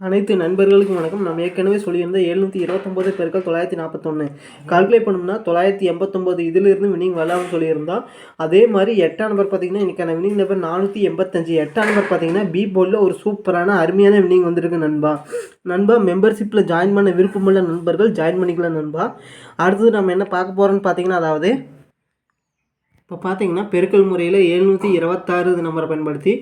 அனைத்து நண்பர்களுக்கும் வணக்கம். நம்ம ஏற்கனவே சொல்லியிருந்த எழுநூற்றி இருபத்தொம்போது பெருக்கள் தொள்ளாயிரத்தி நாற்பத்தொன்று கால்குலேட் பண்ணோம்னா தொள்ளாயிரத்தி எண்பத்தொம்போது இதிலிருந்து வினிங் வரலாம்னு சொல்லியிருந்தோம் அதே மாதிரி எட்டாம் நம்பர் பார்த்தீங்கன்னா இன்றைக்கான வினிங் நம்பர் நானூற்றி எண்பத்தஞ்சு. எட்டாம் நம்பர் பார்த்தீங்கன்னா பி போர்டில் ஒரு சூப்பரான அருமையான வினிங் வந்திருக்கு நண்பா. நண்பா மெம்பர்ஷிப்பில் ஜாயின் பண்ண விருப்பமுள்ள நண்பர்கள் ஜாயின் பண்ணிக்கலாம் நண்பா. அடுத்தது நம்ம என்ன பார்க்க போகிறோம்னு பார்த்தீங்கன்னா அதாவது இப்போ பார்த்தீங்கன்னா பெருக்கல் முறையில் எழுநூற்றி இருபத்தாறு நம்பரை பயன்படுத்தி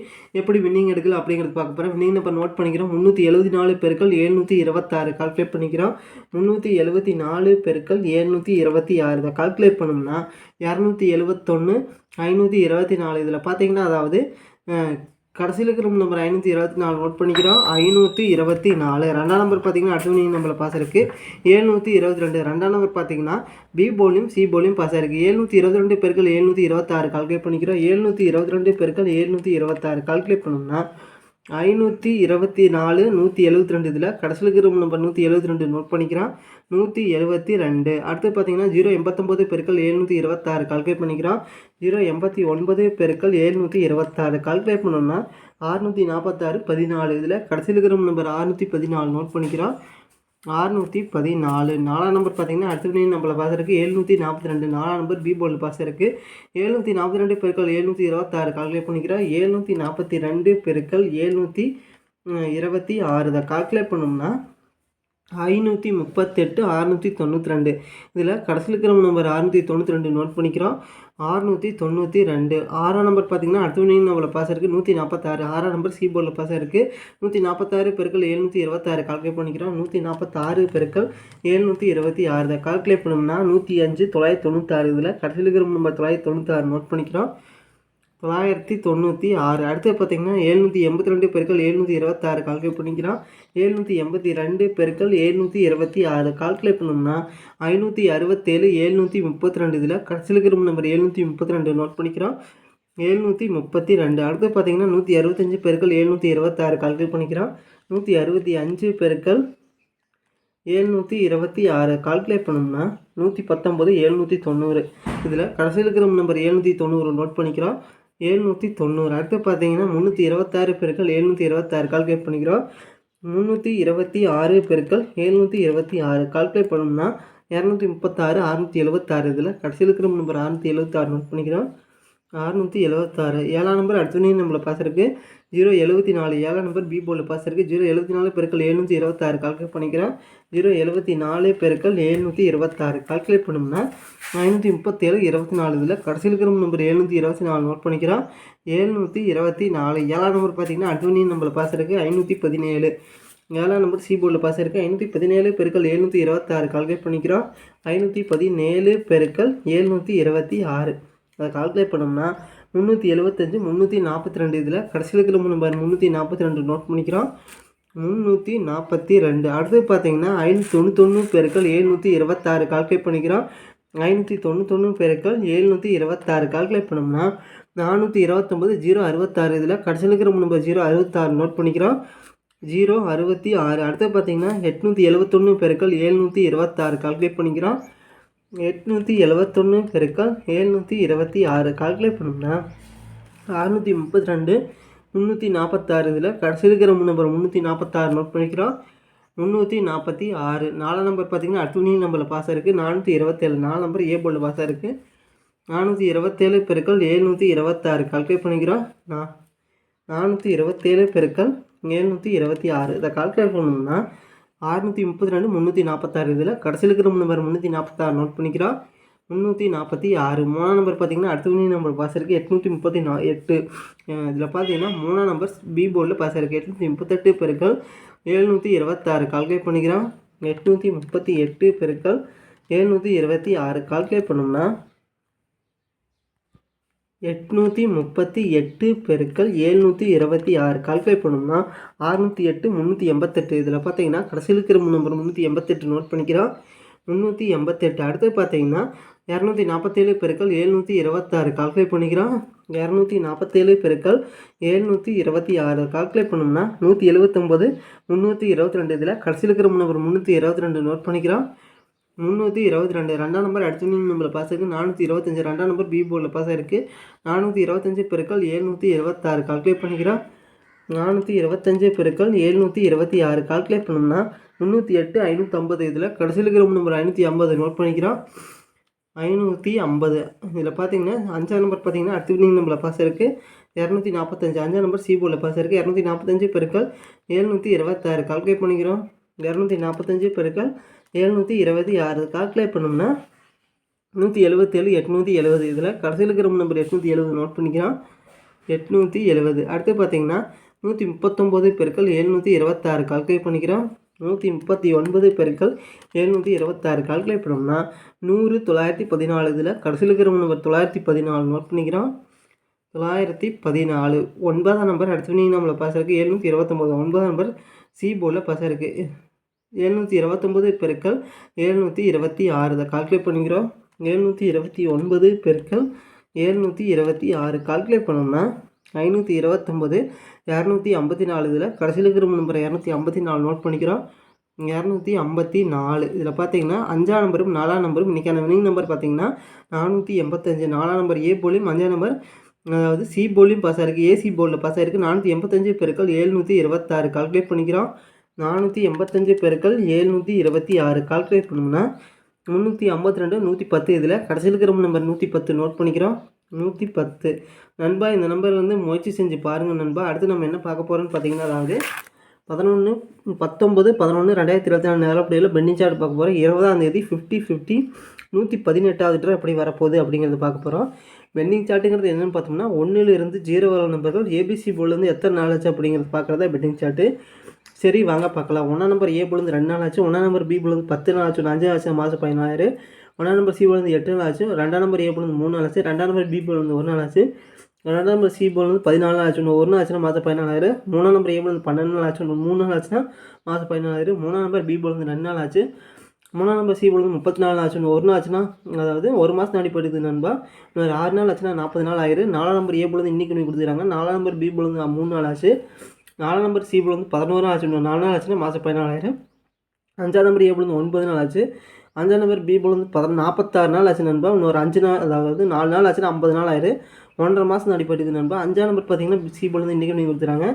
எப்படி வின்னிங் எடுக்கல அப்படிங்கிறது பார்க்க போகிறேன் வின்னிங் நம்பர் நோட் பண்ணிக்கிறோம். முந்நூற்றி எழுபத்தி நாலு பெருக்கள் எழுநூற்றி இருபத்தாறு. கால்குலேட் பண்ணிக்கிறோம். முந்நூற்றி எழுபத்தி நாலு பெருக்கள் எழுநூற்றி இருபத்தி ஆறு. இதை கால்குலேட் பண்ணோம்னா இரநூத்தி எழுபத்தொன்று ஐநூற்றி இருபத்தி நாலு. இதில் பார்த்தீங்கன்னா அதாவது கடைசியில் இருக்கிற நம்பர் ஐநூற்றி இருபத்தி நாலு நோட் பண்ணிக்கிறோம். ஐநூற்றி இருபத்தி நாலு. ரெண்டாம் நம்பர் பார்த்தீங்கன்னா அடுத்த நம்பரில் பாஸ் இருக்குது ஏழ்நூற்றி இருபத்தி ரெண்டு. ரெண்டாம் நம்பர் பார்த்தீங்கன்னா பி போலியும் சி போலியும் பாஸ் ஆயிருக்கு. ஏழ்நூற்றி இருபத்தி ரெண்டு பெருக்கள் ஏழ்நூற்றி இருபத்தாறு. கால்குலேட் பண்ணிக்கிறோம். ஏழ்நூற்றி இருபத்தி ரெண்டு பெருக்கள் ஏழ்நூற்றி இருபத்தாறு. கால்குலேட் பண்ணோம்னா ஐநூற்றி இருபத்தி நாலு நூற்றி எழுபத்தி ரெண்டு இதில் கடைசியில் இருக்கிற நம்பர் நூற்றி எழுபத்தி ரெண்டு நோட் பண்ணிக்கிறான். நூற்றி எழுபத்தி ரெண்டு அடுத்து பார்த்தீங்கன்னா ஜீரோ எண்பத்தொம்போது பெருக்கள் ஏழ்நூற்றி இருபத்தாறு கால்குலேட் பண்ணிக்கிறான். ஜீரோ எண்பத்தி ஒன்பது பெருக்கள் ஏழ்நூற்றி இருபத்தாறு கால்குலேட் பண்ணோம்னா ஆறுநூற்றி நாற்பத்தாறு பதினாலு இதில் கடைசியில் இருக்கிற நம்பர் ஆறுநூற்றி பதினாலு நோட் பண்ணிக்கிறான். ஆறுநூற்றி பதினாலு. நாலாம் நம்பர் பார்த்தீங்கன்னா அடுத்த நம்மளை நம்பரில் பாஸ் இருக்குது எழுநூற்றி நாற்பத்தி ரெண்டு. நாலாம் நம்பர் பி போர்டில் பாஸ் இருக்குது எழுநூற்றி நாற்பத்தி ரெண்டு பெருக்கள் எழுநூற்றி இருபத்தாறு. கால்குலேட் பண்ணிக்கிறோம். எழுநூற்றி நாற்பத்தி ரெண்டு பெருக்கள் எழுநூற்றி இருபத்தி ஆறு தான். கால்குலேட் பண்ணோம்னா ஐநூற்றி முப்பத்தெட்டு அறுநூற்றி தொண்ணூற்றி ரெண்டு. இதில் கடைசியில் இருக்கிற நம்பர் அறுநூற்றி தொண்ணூற்றி ரெண்டு நோட் பண்ணிக்கிறோம். அறுநூற்றி தொண்ணூற்றி ரெண்டு. ஆறாம் நம்பர் பார்த்தீங்கன்னா அடுத்த வினிங் நம்பரில் பாஸ் இருக்குது நூற்றி நாற்பத்தாறு ஆறாம் நம்பர் சி போர்டில் பாஸ் இருக்குது நூற்றி நாற்பத்தாறு பெருக்கள் எழுநூற்றி இருபத்தாறு கால்குலேட் பண்ணிக்கிறோம். நூற்றி நாற்பத்தாறு பெருக்கள் எழுநூற்றி இருபத்தி ஆறு. கால்குலேட் பண்ணோம்னா நூற்றி அஞ்சு தொள்ளாயிரத்தி தொண்ணூற்றாறு இதில் கடைசியில் இருக்கிற நம்பர் தொள்ளாயிரத்தி தொண்ணூத்தாறு நோட் பண்ணிக்கிறோம். தொள்ளாயிரத்தி தொண்ணூற்றி ஆறு. அடுத்து பார்த்தீங்கன்னா எழுநூற்றி எண்பத்தி ரெண்டு பெருக்கள் எழுநூற்றி இருபத்தாறு கால்குலேட் பண்ணிக்கிறான் எழுநூற்றி எண்பத்தி ரெண்டு பெருக்கள் எழுநூற்றி இருபத்தி ஆறு. கால்குலேட் பண்ணோம்னா ஐநூற்றி அறுபத்தேழு எழுநூற்றி முப்பத்தி ரெண்டு இதில் கடைசியில் இருக்கிற நம்பர் எழுநூற்றி முப்பத்தி ரெண்டு நோட் பண்ணிக்கிறோம். எழுநூற்றி முப்பத்தி ரெண்டு. அடுத்து பார்த்தீங்கன்னா நூற்றி அறுபத்தஞ்சு பெருக்கள் எழுநூற்றி இருபத்தாறு கால்குலேட் பண்ணிக்கிறோம். நூற்றி அறுபத்தி அஞ்சு பெருக்கள் ஏழ்நூற்றி இருபத்தி ஆறு கால்குலேட் பண்ணோம்னா நூற்றி பத்தொம்பது எழுநூற்றி தொண்ணூறு இதில் கடைசியில் இருக்கிற நம்பர் எழுநூற்றி தொண்ணூறு நோட் பண்ணிக்கிறோம். எழுநூற்றி தொண்ணூறு. அடுத்து பார்த்தீங்கன்னா முந்நூற்றி இருபத்தாறு பெருக்கள் எழுநூற்றி இருபத்தாறு. கால்குலேட் பண்ணிக்கிறோம். முந்நூற்றி இருபத்தி ஆறு பெருக்கள் எழுநூற்றி இருபத்தி ஆறு. கால்குலேட் பண்ணோம்னா இரநூத்தி முப்பத்தாறு அறுநூற்றி எழுபத்தாறு. இதில் கடைசியில் இருக்கிற நம்பர் அறுநூற்றி எழுபத்தாறு நோட் பண்ணிக்கிறோம். அறுநூற்றி எழுபத்தாறு. ஏழாம் நம்பர் அடுத்த நம்மளை பார்த்துருக்கு. ஜீரோ எழுபத்தி நாலு. ஏழாம் நம்பர் பி போர்டில் பாஸ் இருக்குது ஜீரோ எழுபத்தி நாலு பெருக்கள் எழுநூற்றி இருபத்தாறு. கால்குலேட் பண்ணிக்கிறேன். ஜீரோ எழுபத்தி நாலு பெருக்கள் எழுநூற்றி இருபத்தாறு. கால்குலேட் பண்ணோம்னா ஐநூற்றி முப்பத்தேழு இருபத்தி நாலு. இதில் கடைசியில் இருக்கிற நம்பர் எழுநூற்றி இருபத்தி நாலு நோட் பண்ணிக்கிறோம் எழுநூற்றி இருபத்தி நாலு. ஏழாம் நம்பர் பார்த்தீங்கன்னா அடுத்த நம்பளை பாஸ் இருக்குது ஐநூற்றி பதினேழு. ஏழாம் நம்பர் சி போர்டில் பாஸ் இருக்குது ஐநூற்றி பதினேழு பெருக்கள் எழுநூற்றி இருபத்தாறு. கால்குலேட் பண்ணிக்கிறோம். ஐநூற்றி பதினேழு பெருக்கள் எழுநூற்றி இருபத்தி ஆறு. அதை கால்குலேட் பண்ணோம்னா முந்நூற்றி எழுபத்தஞ்சு முந்நூற்றி நாற்பத்தி ரெண்டு இதில் கடைசியில் இருக்கிற நம்பர் முந்நூற்றி நாற்பத்தி ரெண்டு நோட் பண்ணிக்கிறோம். முந்நூற்றி நாற்பத்தி ரெண்டு. அடுத்து பார்த்தீங்கன்னா ஐநூற்றி தொண்ணூத்தொன்று பெருக்கள் எழுநூற்றி இருபத்தாறு கால்குலேட் பண்ணிக்கிறோம். ஐநூற்றி தொண்ணூத்தொன்று பெருக்கள் எழுநூற்றி இருபத்தாறு கால்குலேட் பண்ணோம்னா நானூற்றி இருபத்தொம்பது ஜீரோ அறுபத்தாறு இதில் கடைசியில் இருக்கிற நம்பர் ஜீரோ அறுபத்தாறு நோட் பண்ணிக்கிறோம். ஜீரோ அறுபத்தி ஆறு. அடுத்து பார்த்தீங்கன்னா எட்நூற்றி எழுபத்தொன்று பெருக்கள் எழுநூற்றி இருபத்தாறு கால்குலேட் பண்ணிக்கிறோம். எட்நூற்றி எழுவத்தொன்று பெருக்கல் ஏழ்நூற்றி இருபத்தி ஆறு கால்குலேட் பண்ணோம்னா அறுநூற்றி முப்பத்தி ரெண்டு முந்நூற்றி நாற்பத்தாறு இதில் கடைசி இருக்கிற நம்பர் முந்நூற்றி நாற்பத்தாறு நோட் பண்ணிக்கிறோம். முந்நூற்றி நாற்பத்தி ஆறு. நாலாம் நம்பர் பார்த்தீங்கன்னா அடுத்த நம்பரில் பாஸ் இருக்குது நானூற்றி இருபத்தேழு. நாலு நம்பர் ஏ போர்டில் பாஸ் இருக்குது நானூற்றி இருபத்தேழு பெருக்கள் ஏழ்நூற்றி இருபத்தாறு கால்குலேட் பண்ணிக்கிறோம். நான் நானூற்றி இருபத்தேழு பெருக்கள் ஏழ்நூற்றி இருபத்தி ஆறு. இதை கால்குலேட் பண்ணோம்னா அறுநூற்றி முப்பத்தி ரெண்டு முந்நூற்றி நாற்பத்தாறு இதில் கடைசியில் இருக்கிற நம்பர் முந்நூற்றி நாற்பத்தாறு நோட் பண்ணிக்கிறோம். முந்நூற்றி நாற்பத்தி ஆறு. மூணாம் நம்பர் பார்த்தீங்கன்னா அடுத்த வினி நம்பர் பாஸ் இருக்குது எட்நூற்றி முப்பத்தி நா எட்டு. இதில் பார்த்தீங்கன்னா மூணாம் நம்பர் பி போர்டில் பாஸ் இருக்குது எட்நூற்றி முப்பத்தெட்டு பெருக்கள் எழுநூற்றி இருபத்தாறு கால்குலேட் பண்ணிக்கிறோம். எட்நூற்றி முப்பத்தி எட்டு பெருக்கள் எழுநூற்றி இருபத்தி ஆறு கால்குலேட் பண்ணோம்னா எட்நூற்றி முப்பத்தி எட்டு பெருக்கள் ஏழ்நூற்றி இருபத்தி ஆறு. கால்குலேட் பண்ணோம்னா அறுநூற்றி எட்டு முந்நூற்றி எண்பத்தெட்டு. இதில் பார்த்தீங்கன்னா கடைசியில் இருக்கிற நம்பர் முந்நூற்றி எண்பத்தெட்டு நோட் பண்ணிக்கிறோம். முந்நூற்றி எண்பத்தெட்டு. அடுத்து பார்த்தீங்கன்னா இரநூத்தி நாற்பத்தேழு பெருக்கள் எழுநூற்றி இருபத்தாறு. கால்குலேட் பண்ணிக்கிறோம். இரநூத்தி நாற்பத்தேழு பெருக்கள் ஏழ்நூற்றி இருபத்தி ஆறு. கால்குலேட் பண்ணோம்னா நூற்றி எழுபத்தொம்போது முந்நூற்றி இருபத்தி ரெண்டு. இதில் கடைசியில் இருக்கிற நம்பர் முந்நூற்றி இருபத்தி ரெண்டு நோட் பண்ணிக்கிறோம். முந்நூற்றி இருபத்தி ரெண்டு ரெண்டாம் நம்பர் அடுத்த நம்பரில் பாஸ் இருக்குது நானூற்றி இருபத்தஞ்சி ரெண்டாம் நம்பர் பி போர்டில் பாஸ் இருக்குது நானூற்றி இருபத்தஞ்சி பெருக்கள் ஏழ்நூற்றி இருபத்தாறு கால்குலேட் பண்ணிக்கிறோம். நானூற்றி இருபத்தஞ்சு பெருக்கள் ஏழ்நூற்றி இருபத்தி ஆறு கால்குலேட் பண்ணோம்னா முந்நூற்றி எட்டு ஐநூற்றம்பது இதில் கடைசியில் இருக்கிற நம்பர் ஐநூற்றி ஐம்பது நோட் பண்ணிக்கிறோம். ஐநூற்றி ஐம்பது இதில் பார்த்தீங்கன்னா அஞ்சாம் நம்பர் பார்த்தீங்கன்னா அடுத்த வினிங் நம்பரில் பாஸ் இருக்குது இரநூத்தி நாற்பத்தஞ்சு அஞ்சாம் நம்பர் சி போர்டில் பாஸ் இருக்குது இரநூத்தி நாற்பத்தஞ்சு பெருக்கள் ஏழ்நூற்றி இருபத்தாறு கால்குலேட் பண்ணிக்கிறோம். இரநூத்தி நாற்பத்தஞ்சு பெருக்கள் எழுநூற்றி இருபத்தி ஆறு கால்குலேட் பண்ணோம்னா நூற்றி எழுபத்தேழு எட்நூற்றி எழுபது இதில் கடைசியில் இருக்கிற நம்பர் எட்நூற்றி எழுபது நோட் பண்ணிக்கிறோம். எட்நூற்றி எழுபது அடுத்து பார்த்தீங்கன்னா நூற்றி முப்பத்தொம்போது பெருக்கள் எழுநூற்றி இருபத்தாறு கால்குலேட் பண்ணிக்கிறோம். நூற்றி முப்பத்தி ஒன்பது பெருக்கள் எழுநூற்றி இருபத்தாறு கால்குலேட் பண்ணோம்னா நூறு தொள்ளாயிரத்தி பதினாலு. இதில் கடைசியில் இருக்கிற நம்பர் தொள்ளாயிரத்தி பதினாலு நோட் பண்ணிக்கிறோம். தொள்ளாயிரத்தி பதினாலு. ஒன்பதாம் நம்பர் அடுத்த நீங்கள் நம்மளை பாஸ் இருக்குது எழுநூற்றி இருபத்தொம்போது. ஒன்பதாம் நம்பர் சி போர்டில் பாஸ் இருக்குது எழுநூற்றி இருபத்தொம்போது பெருக்கள் எழுநூற்றி இருபத்தி ஆறு. இதை கால்குலேட் பண்ணிக்கிறோம். எழுநூற்றி இருபத்தி ஒன்பது பெருக்கள் எழுநூற்றி இருபத்தி ஆறு. கால்குலேட் பண்ணோம்னா ஐநூற்றி இருபத்தொம்போது இரநூத்தி ஐம்பத்தி நாலு. இதில் கடைசியில் இருக்கிற நம்பர் இரநூத்தி ஐம்பத்தி நாலு நோட் பண்ணிக்கிறோம். இரநூத்தி ஐம்பத்தி நாலு. இதில் பார்த்தீங்கன்னா அஞ்சாம் நம்பரும் நாலாம் நம்பரும் இன்றைக்கான வினிங் நம்பர் பார்த்தீங்கன்னா நானூற்றி எண்பத்தஞ்சு. நாலாம் நம்பர் ஏ போலியும் அஞ்சாம் நம்பர் அதாவது சி போலியும் பாஸ் ஆகிருக்கு ஏசி போலில் பாஸ் ஆகிருக்கு நானூற்றி எண்பத்தஞ்சு பெருக்கள் ஏழ்நூற்றி இருபத்தாறு. கால்குலேட் பண்ணிக்கிறோம். நானூற்றி எண்பத்தஞ்சு பெருக்கள் ஏழ்நூற்றி இருபத்தி ஆறு கால்குலேட் பண்ணோம்னா முந்நூற்றி ஐம்பத்தி ரெண்டு நூற்றி பத்து இதில் கடைசியில் இருக்கிற நம்பர் நூற்றி பத்து நோட் பண்ணிக்கிறோம். நூற்றி பத்து. நண்பா இந்த நம்பர் வந்து முயற்சி செஞ்சு பாருங்கள் நண்பா. அடுத்து நம்ம என்ன பார்க்க போகிறோம்னு பார்த்தீங்கன்னா அதாவது பதினொன்று பத்தொம்பது பதினொன்று ரெண்டாயிரத்தி இருபத்தி நாலு நிலப்படியில் பெண்டிங் சார்ட் பார்க்க போகிறோம் இருபதாம் தேதி ஃபிஃப்டி ஃபிஃப்டி நூற்றி பதினெட்டாவது ட்ரா எப்படி வரப்போகுது அப்படிங்கிறத பார்க்க போகிறோம் பெண்டிங் சார்ட்டுங்கிறது என்னென்னு பார்த்தோம்னா ஒன்றிலிருந்து ஜீரோ வர நம்பர்கள் ஏபிசி போர்டுலேருந்து எத்தனை நாள் ஆச்சு அப்படிங்கிறது பார்க்குறதா பெண்டிங் சார்ட்டு சரி வாங்க பார்க்கலாம். ஒன்றா நம்பர் ஏ போலேருந்து ரெண்டு நாள் ஆச்சு. ஒன்றா நம்பர் பி போலேருந்து பத்து நாள் ஆச்சு. அஞ்சு ஆச்சு. மாதம் பதினாயிரம் ஒன்றாம் நம்பர் சி போலேருந்து எட்டு நாள் ஆச்சு. ரெண்டாம் நம்பர் ஏ போலேருந்து மூணு நாள் ஆச்சு. ரெண்டாம் நம்பர் பி போலேருந்து ஒரு நாள் ஆச்சு. ரெண்டாம் நம்பர் சி போலேருந்து பதினாலு நாள் ஆச்சு ஒரு நாள் ஆச்சுன்னா மாதம் பதினாலாயிரம். மூணாம் நம்பர் ஏ போலேருந்து பன்னெண்டு நாள் ஆச்சு மூணு நாள் ஆச்சுன்னா மாதம் பதினாலாயிரம். மூணாம் நம்பர் பி போலேருந்து ரெண்டு நாள் ஆச்சு. மூணாம் நம்பர் சி போலேருந்து முப்பத்தி நாலு ஆச்சு ஒரு நாள் ஆச்சுன்னா அதாவது ஒரு மாதம் அடிப்படுது நண்பா. இன்னொரு ஆறு நாள் ஆச்சுன்னா நாற்பது நாள் ஆயிரும். நாலாம் நம்பர் ஏ போலேருந்து இன்றைக்கி கொடுத்துருக்காங்க நாலாம் நம்பர் பி போலேருந்து மூணு நாள் ஆச்சு. நாலாம் நம்பர் சி வந்து பதினோரு நாள் ஆச்சு நாலு நாள் ஆச்சுன்னா மாதம் பதினாலாயிரம். அஞ்சாம் நம்பர் ஏ வந்து ஒன்பது நாள் ஆச்சு. அஞ்சாம் நம்பர் பி வந்து பதின நாற்பத்தாறு நாள் ஆச்சு நண்பா. இன்னொரு அஞ்சு நாள் அதாவது நாலு நாள் ஆச்சுன்னா ஐம்பது நாள் ஆயிரு. ஒன்றரை மாதம் அடிப்படுது நண்பா. அஞ்சாம் நம்பர் பார்த்தீங்கன்னா சி போல் வந்து இன்றைக்கி நீங்கள் கொடுத்துறாங்க.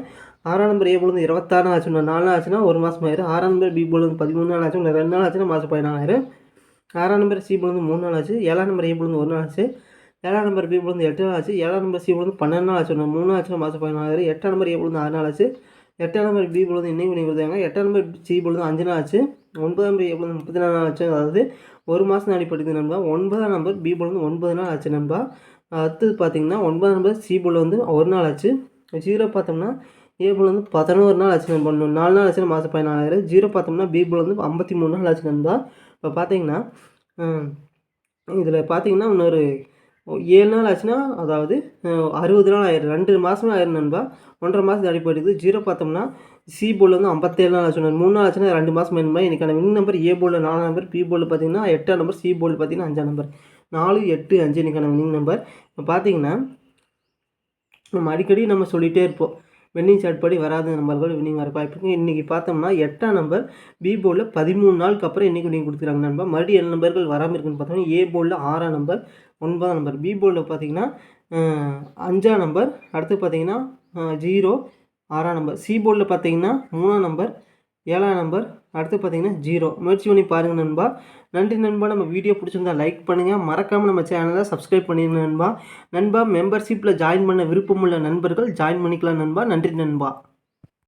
ஆறாம் நம்பர் ஏ போல் வந்து இருபத்தாறு நாள் ஆச்சு நாலு நாள் ஆச்சுன்னா ஒரு மாதம் ஆயிரும் ஆறாம் நம்பர் பி வந்து பதிமூணு நாள் ஆச்சு ரெண்டு நாள் ஆச்சுன்னா மாதம் பதினாலாயிரம் ஆறாம் நம்பர் சி வந்து மூணு நாள் ஆச்சு. ஏழாம் நம்பர் ஏ வந்து ஒரு நாள் ஆச்சு. ஏழாம் நம்பர் பி வந்து எட்டு நாள் ஆச்சு. ஏழாம் நம்பர் சி வந்து பன்னெண்டு நாள் ஆச்சு மூணு ஆச்சு மாதம் பதினாலாயிரம் எட்டாம் நம்பர் ஏ விழுந்து ஆறு நாள் ஆச்சு. எட்டாம் நம்பர் பி விழுந்து இன்னைக்கு பண்ணி கொடுத்தாங்க எட்டாம் நம்பர் சி விழுந்து அஞ்சு நாள் ஆச்சு. ஒன்பதாம் நம்பர் ஏ விழுந்து முப்பத்தி நாலு நாள் ஆச்சு. அதாவது ஒரு மாதம் அடிப்படுது நண்பா. ஒன்பதாம் நம்பர் பி விழுந்து ஒன்பது நாள் ஆச்சு நண்பா. அடுத்தது பார்த்தீங்கன்னா ஒன்பதாம் நம்பர் சி பொழுது வந்து ஒரு நாள் ஆச்சு. ஜீரோ பார்த்தோம்னா ஏ போல் வந்து பதினோரு நாள் ஆச்சு நண்பா. நாலு நாள் ஆச்சுன்னா மாதம் பதினாலாயிரம் ஜீரோ பார்த்தோம்னா பி போல் வந்து ஐம்பத்தி மூணு நாள் ஆச்சு நண்பா. இப்போ பார்த்தீங்கன்னா இதில் பார்த்தீங்கன்னா இன்னொரு ஏழு நாள் ஆச்சுன்னா அதாவது அறுபது நாள் ஆயிரும் ரெண்டு மாதமே ஆயிரும் நண்பா. ஒன்றரை மாதம் அடிப்படுது ஜீரோ பார்த்தோம்னா சி போர்டில் வந்து ஐம்பத்தேழு நாள் ஆச்சு மூணு நாள் ஆச்சுன்னா ரெண்டு மாதம் வேணுமா எனக்கான வின் நம்பர் ஏ போர்டில் நாலாம் நம்பர் பி போர்டில் பார்த்தீங்கன்னா எட்டாம் நம்பர் சி போர்டில் பார்த்தீங்கன்னா அஞ்சாம் நம்பர் நாலு எட்டு அஞ்சு இன்றைக்கான வின்னிங் நம்பர் இப்போ பார்த்தீங்கன்னா நம்ம அடிக்கடி நம்ம சொல்லிகிட்டே இருப்போம். வென்னிங் சார்ட் படி வராத நம்பர்கள் வின்னிங் வர வாய்ப்பு இன்றைக்கி பார்த்தோம்னா எட்டாம் நம்பர் பி போர்டில் பதிமூணு நாளுக்கு அப்புறம் இன்றைக்கி வின்னிங் கொடுத்துருக்காங்க நண்பர் மறுபடியும் ஏழு நம்பர்கள் வராமல் இருக்குன்னு பார்த்தோம்னா ஏ போர்டில் ஆறாம் நம்பர் ஒன்பதாம் நம்பர் பி போர்டில் பார்த்தீங்கன்னா அஞ்சாம் நம்பர் அடுத்து பார்த்தீங்கன்னா ஜீரோ ஆறாம் நம்பர் சி போர்டில் பார்த்தீங்கன்னா மூணாம் நம்பர் ஏழாம் நம்பர் அடுத்து பார்த்தீங்கன்னா ஜீரோ முயற்சி பண்ணி பாருங்கள் நண்பா. நன்றி நண்பா. நம்ம வீடியோ பிடிச்சிருந்தா லைக் பண்ணுங்கள் மறக்காமல் நம்ம சேனலை சப்ஸ்கிரைப் பண்ணிடுங்க நண்பா. நண்பா மெம்பர்ஷிப்பில் ஜாயின் பண்ண விருப்பமுள்ள நண்பர்கள் ஜாயின் பண்ணிக்கலாம் நண்பா. நன்றி நண்பா.